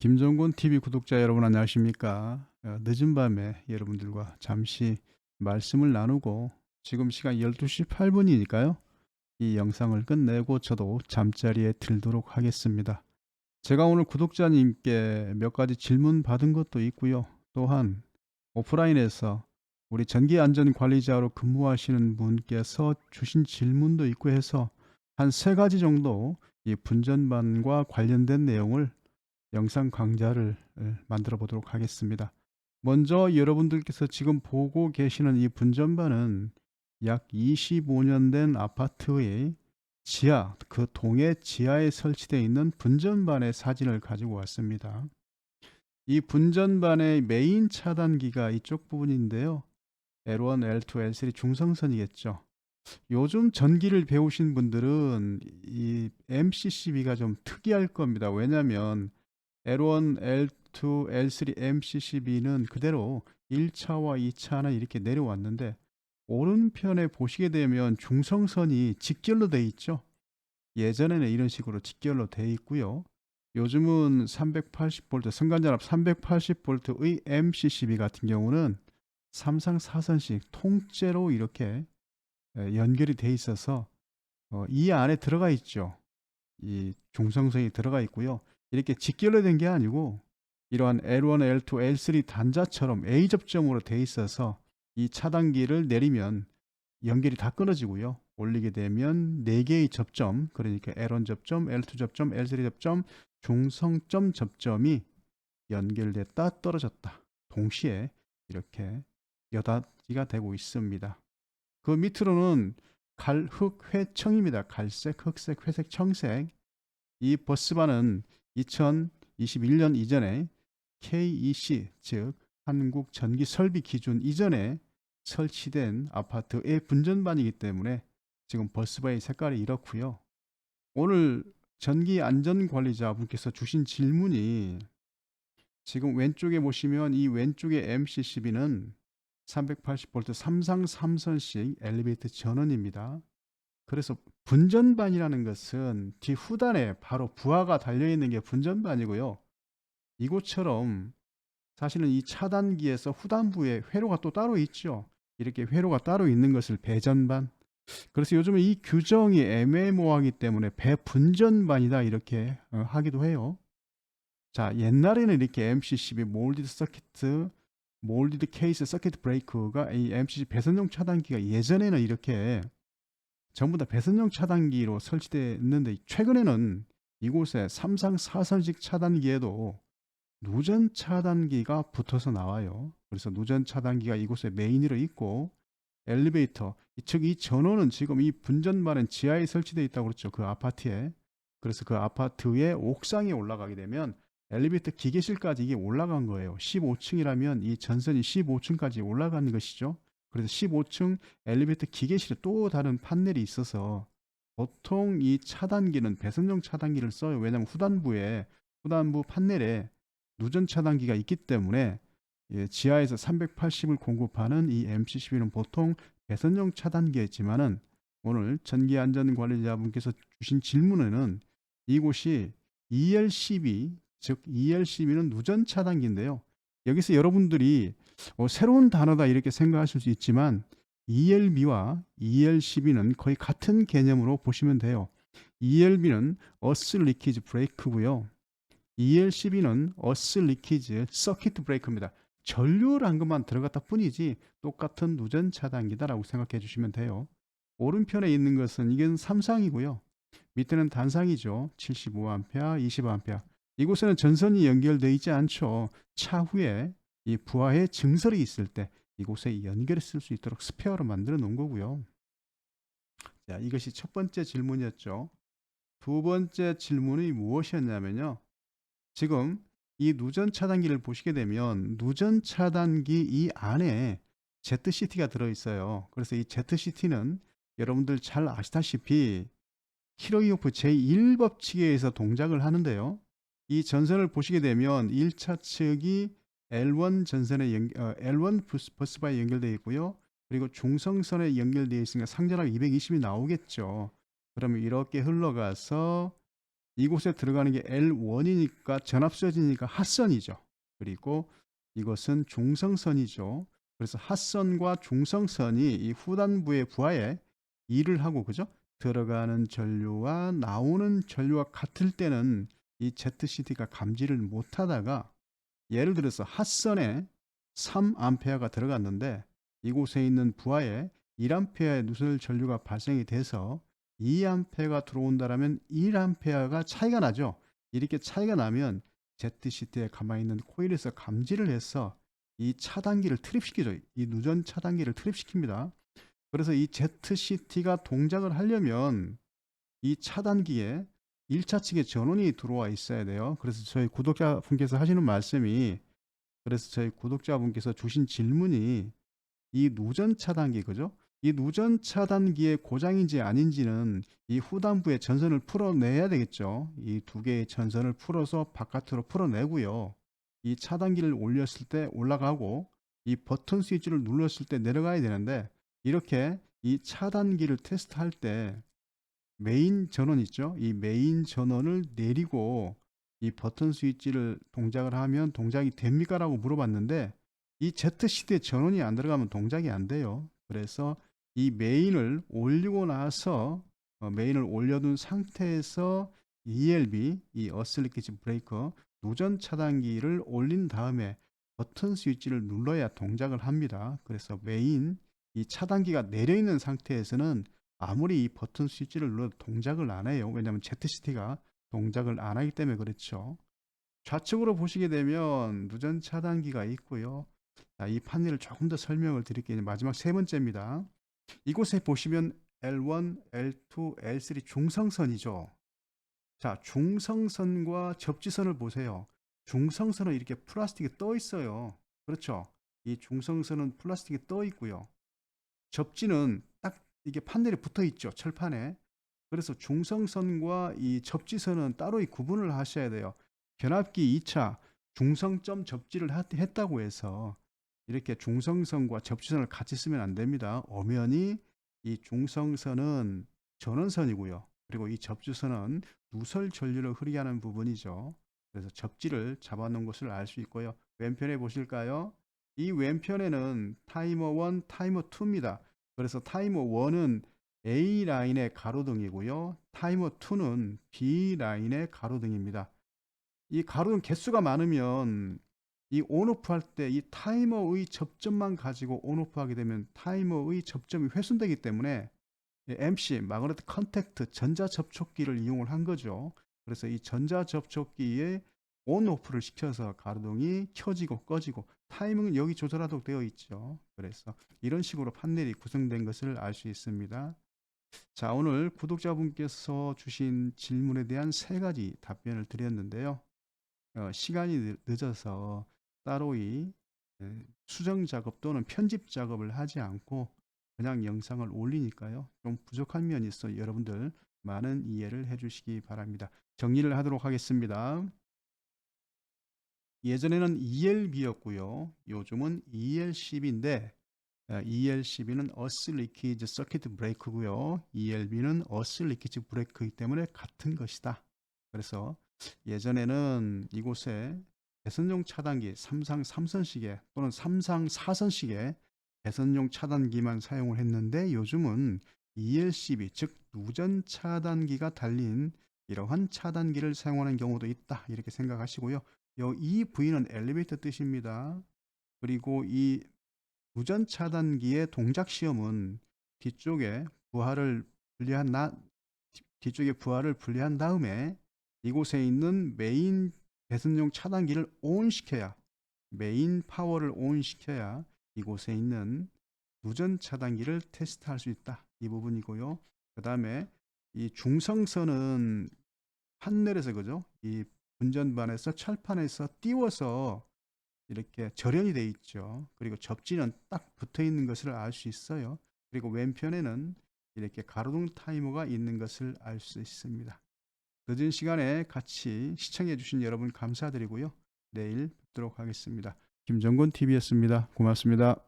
김정곤 TV 구독자 여러분 안녕하십니까? 어, 늦은 밤에 여러분들과 잠시 말씀을 나누고 지금 시간 12시 8분이니까요. 이 영상을 끝내고 저도 잠자리에 들도록 하겠습니다. 제가 오늘 구독자님께 몇 가지 질문 받은 것도 있고요. 또한 오프라인에서 우리 전기안전관리자로 근무하시는 분께서 주신 질문도 있고 해서 한 세 가지 정도 이 분전반과 관련된 내용을 영상 강좌를 에, 만들어 보도록 하겠습니다. 먼저 여러분들께서 지금 보고 계시는 이 분전반은 약 25년 된 아파트의 지하, 그 동의 지하에 설치되어 있는 분전반의 사진을 가지고 왔습니다. 이 분전반의 메인 차단기가 이쪽 부분인데요. L1, L2, L3 중성선이겠죠. 요즘 전기를 배우신 분들은 이 MCCB가 좀 특이할 겁니다. 왜냐하면 L1, L2, L3, MCCB는 그대로 1차와 2차는 이렇게 내려왔는데 오른편에 보시게 되면 중성선이 직결로 돼 있죠. 예전에는 이런 식으로 직결로 돼 있고요. 요즘은 380V 승관전압 380V의 MCCB 같은 경우는 삼상 사선식 통째로 이렇게 에, 연결이 돼 있어서 어, 이 안에 들어가 있죠. 이 중성선이 들어가 있고요. 이렇게 직결로 된 게 아니고 이러한 L1, L2, L3 단자처럼 A 접점으로 돼 있어서 이 차단기를 내리면 연결이 다 끊어지고요. 올리게 되면 4개의 접점, 그러니까 L1 접점, L2 접점, L3 접점, 중성점 접점이 연결됐다 떨어졌다. 동시에 이렇게 여닫이가 되고 있습니다. 그 밑으로는 갈흑회청입니다. 갈색, 흑색, 회색, 청색. 이 버스바는 2021년 이전에 KEC 즉 한국 전기 설비 기준 이전에 설치된 아파트의 분전반이기 때문에 지금 버스바의 색깔이 이렇고요. 오늘 전기 안전 관리자 분께서 주신 질문이 지금 왼쪽에 보시면 이 왼쪽의 MCCB는 380V 삼상 3선식 엘리베이터 전원입니다. 그래서 분전반이라는 것은 뒤 후단에 바로 부하가 달려 있는 게 분전반이고요. 이곳처럼 사실은 이 차단기에서 후단부에 회로가 또 따로 있죠. 이렇게 회로가 따로 있는 것을 배전반. 그래서 요즘은 이 규정이 애매모호하기 때문에 배분전반이다 이렇게 어, 하기도 해요. 자, 옛날에는 이렇게 MCCB 몰디드 서킷, 몰디드 케이스 서킷 브레이크가 이 MCC 배선용 차단기가 예전에는 이렇게 전부 다 배선용 차단기로 설치되었는데 최근에는 이곳에 삼상 사선식 차단기에도 누전 차단기가 붙어서 나와요. 그래서 누전 차단기가 이곳에 메인으로 있고 엘리베이터 즉 이 전원은 지금 이 분전반은 지하에 설치되어 있다고 그랬죠. 그 아파트에. 그래서 그 아파트의 옥상에 올라가게 되면 엘리베이터 기계실까지 이게 올라간 거예요. 15층이라면 이 전선이 15층까지 올라가는 것이죠. 그래서 15층 엘리베이터 기계실에 또 다른 판넬이 있어서 보통 이 차단기는 배선용 차단기를 써요. 왜냐하면 후단부에 후단부 판넬에 누전 차단기가 있기 때문에 예, 지하에서 380을 공급하는 이 MCCB는 보통 배선용 차단기였지만은 오늘 전기안전관리자분께서 주신 질문에는 이곳이 ELCB 즉 ELCB는 누전 차단기인데요. 여기서 여러분들이 어, 새로운 단어다 이렇게 생각하실 수 있지만 ELB와 ELCB는 거의 같은 개념으로 보시면 돼요. ELB는 어스 리키즈 브레이크고요. ELCB는 어스 리키즈 서킷 브레이크입니다. 전류란 것만 들어갔다 뿐이지 똑같은 누전 차단기다라고 생각해 주시면 돼요. 오른편에 있는 것은 이게 삼상이고요. 밑에는 단상이죠. 75A, 20A. 이곳에는 전선이 연결되어 있지 않죠. 차후에 이 부하의 증설이 있을 때 이곳에 연결했을 수 있도록 스페어로 만들어 놓은 거고요. 자, 이것이 첫 번째 질문이었죠. 두 번째 질문이 무엇이었냐면요. 지금 이 누전 차단기를 보시게 되면 누전 차단기 이 안에 ZCT가 들어 있어요. 그래서 이 ZCT는 여러분들 잘 아시다시피 키로이오프 제1법칙에 의해서 동작을 하는데요. 이 전선을 보시게 되면 1차 측이 L1 전선에 연, 어, L1 버스, 버스바에 연결되어 있고요. 그리고 중성선에 연결되어 있으니까 상전압 220이 나오겠죠. 그러면 이렇게 흘러가서 이곳에 들어가는 게 L1이니까 전압수지니까 핫선이죠. 그리고 이것은 중성선이죠. 그래서 핫선과 중성선이 이 후단부의 부하에 일을 하고 그죠? 들어가는 전류와 나오는 전류와 같을 때는 이 ZCT가 감지를 못하다가 예를 들어서 핫선에 3암페어가 들어갔는데 이곳에 있는 부하에 1암페어의 누설 전류가 발생이 돼서 2암페어가 들어온다라면 1암페어가 차이가 나죠. 이렇게 차이가 나면 ZCT에 가만히 있는 코일에서 감지를 해서 이 차단기를 트립시키죠. 이 누전 차단기를 트립시킵니다. 그래서 이 ZCT가 동작을 하려면 이 차단기에 1차 측에 전원이 들어와 있어야 돼요. 그래서 저희 구독자분께서 하시는 말씀이 그래서 저희 구독자분께서 주신 질문이 이 누전 차단기 그죠? 이 누전 차단기의 고장인지 아닌지는 이 후단부의 전선을 풀어내야 되겠죠. 이 두 개의 전선을 풀어서 바깥으로 풀어내고요. 이 차단기를 올렸을 때 올라가고 이 버튼 스위치를 눌렀을 때 내려가야 되는데 이렇게 이 차단기를 테스트할 때 메인 전원 있죠. 이 메인 전원을 내리고 이 버튼 스위치를 동작을 하면 동작이 됩니까? 라고 물어봤는데 이 ZCD에 전원이 안 들어가면 동작이 안 돼요. 그래서 이 메인을 올리고 나서 어, 메인을 올려둔 상태에서 ELB, 이 어슬리키지 브레이커 누전 차단기를 올린 다음에 버튼 스위치를 눌러야 동작을 합니다. 그래서 메인 이 차단기가 내려 있는 상태에서는 아무리 이 버튼 스위치를 눌러도 동작을 안 해요. 왜냐하면 ZCT가 동작을 안 하기 때문에 그렇죠. 좌측으로 보시게 되면 누전 차단기가 있고요. 자, 이 판넬을 조금 더 설명을 드릴게요. 마지막 세 번째입니다. 이곳에 보시면 L1, L2, L3 중성선이죠. 자, 중성선과 접지선을 보세요. 중성선은 이렇게 플라스틱에 떠 있어요. 그렇죠? 이 중성선은 플라스틱에 떠 있고요. 접지는 딱 이게 판넬에 붙어 있죠. 철판에. 그래서 중성선과 이 접지선은 따로 이 구분을 하셔야 돼요. 견압기 2차 중성점 접지를 하- 했다고 해서 이렇게 중성선과 접지선을 같이 쓰면 안 됩니다. 엄연히 이 중성선은 전원선이고요. 그리고 이 접지선은 누설 전류를 흐리게 하는 부분이죠. 그래서 접지를 잡아놓은 것을 알 수 있고요. 왼편에 보실까요? 이 왼편에는 타이머 1, 타이머 2입니다. 그래서 타이머 1은 A 라인의 가로등이고요. 타이머 2는 B 라인의 가로등입니다. 이 가로등 개수가 많으면 이 온오프 할 때 이 타이머의 접점만 가지고 온오프 하게 되면 타이머의 접점이 훼손되기 때문에 이 MC 마그네틱 컨택트 전자 접촉기를 이용을 한 거죠. 그래서 이 전자 접촉기에 온오프를 시켜서 가로등이 켜지고 꺼지고 타이밍은 여기 조절하도록 되어 있죠. 그래서 이런 식으로 판넬이 구성된 것을 알 수 있습니다. 자, 오늘 구독자분께서 주신 질문에 대한 세 가지 답변을 드렸는데요. 어, 시간이 늦- 늦어서 따로 이 에, 수정 작업 또는 편집 작업을 하지 않고 그냥 영상을 올리니까요. 좀 부족한 면이 있어 여러분들 많은 이해를 해주시기 바랍니다. 정리를 하도록 하겠습니다. 예전에는 ELB였고요. 요즘은 ELCB인데 ELCB는 어스 리키즈 서킷 브레이크고요. ELB는 어스 리키즈 브레이크이기 때문에 같은 것이다. 그래서 예전에는 이곳에 배선용 차단기 3상 3선식에 또는 3상 4선식에 배선용 차단기만 사용을 했는데 요즘은 ELCB 즉 누전 차단기가 달린 이러한 차단기를 사용하는 경우도 있다 이렇게 생각하시고요. 요이 V는 엘리베이터 뜻입니다. 그리고 이 누전 차단기의 동작 시험은 뒤쪽에 부하를 분리한 나 뒤쪽에 부하를 분리한 다음에 이곳에 있는 메인 배선용 차단기를 온 시켜야 메인 파워를 온 시켜야 이곳에 있는 누전 차단기를 테스트할 수 있다. 이 부분이고요. 그 다음에 이 중성선은 판넬에서 그죠? 이 분전반에서 철판에서 띄워서 이렇게 절연이 돼 있죠. 그리고 접지는 딱 붙어 있는 것을 알 수 있어요. 그리고 왼편에는 이렇게 가로등 타이머가 있는 것을 알 수 있습니다. 늦은 시간에 같이 시청해 주신 여러분 감사드리고요. 내일 뵙도록 하겠습니다. 김정곤 TV였습니다. 고맙습니다.